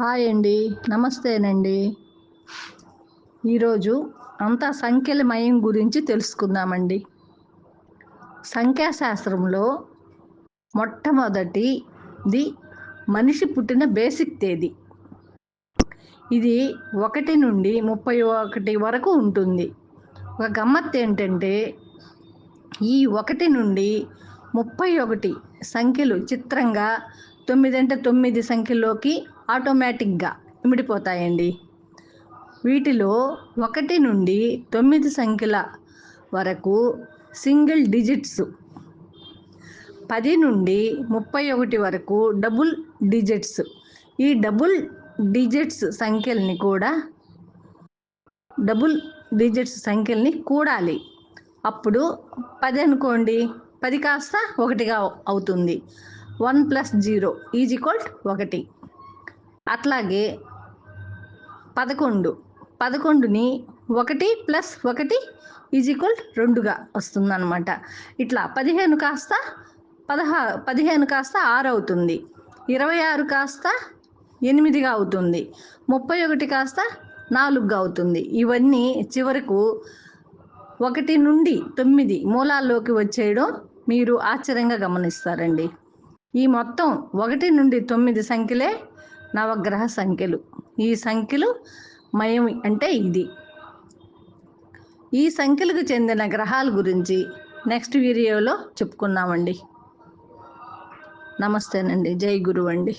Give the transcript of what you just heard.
Hi అండి. నమస్తేనండి. ఈరోజు అంతా సంఖ్యల మయం గురించి తెలుసుకుందామండి. సంఖ్యాశాస్త్రంలో మొట్టమొదటిది మనిషి పుట్టిన బేసిక్ తేదీ. ఇది ఒకటి నుండి ముప్పై ఒకటి వరకు ఉంటుంది. ఒక గమ్మత్ ఏంటంటే ఈ ఒకటి నుండి ముప్పై ఒకటి సంఖ్యలు చిత్రంగా తొమ్మిది అంటే తొమ్మిది సంఖ్యలోకి ఆటోమేటిక్గా ఇమిడిపోతాయండి. వీటిలో ఒకటి నుండి తొమ్మిది సంఖ్యల వరకు సింగిల్ డిజిట్స్ పది నుండి ముప్పై ఒకటి వరకు డబుల్ డిజిట్స్. ఈ డబుల్ డిజిట్స్ సంఖ్యల్ని కూడా డబుల్ డిజిట్స్ సంఖ్యల్ని కూడాలి. అప్పుడు పది అనుకోండి పది కాస్త ఒకటిగా అవుతుంది. One plus zero is equal ఒకటి. అట్లాగే పదకొండు. పదకొండుని ఒకటి ప్లస్ ఒకటి ఈజ్ ఈక్వల్ రెండుగా వస్తుందన్నమాట. ఇట్లా పదిహేను కాస్త పదహా పదిహేను కాస్త ఆరు అవుతుంది. ఇరవై ఆరు కాస్త ఎనిమిదిగా అవుతుంది. ముప్పై ఒకటి కాస్త నాలుగుగా అవుతుంది. ఇవన్నీ చివరకు ఒకటి నుండి తొమ్మిది మూలాల్లోకి వచ్చేయడం మీరు ఆశ్చర్యంగా గమనిస్తారండి. ఈ మొత్తం ఒకటి నుండి తొమ్మిది సంఖ్యలే నవగ్రహ సంఖ్యలు. ఈ సంఖ్యలు మయం అంటే ఇది. ఈ సంఖ్యలకు చెందిన గ్రహాల గురించి నెక్స్ట్ వీడియోలో చెప్పుకుందామండి. నమస్తేనండి. జై గురువు అండి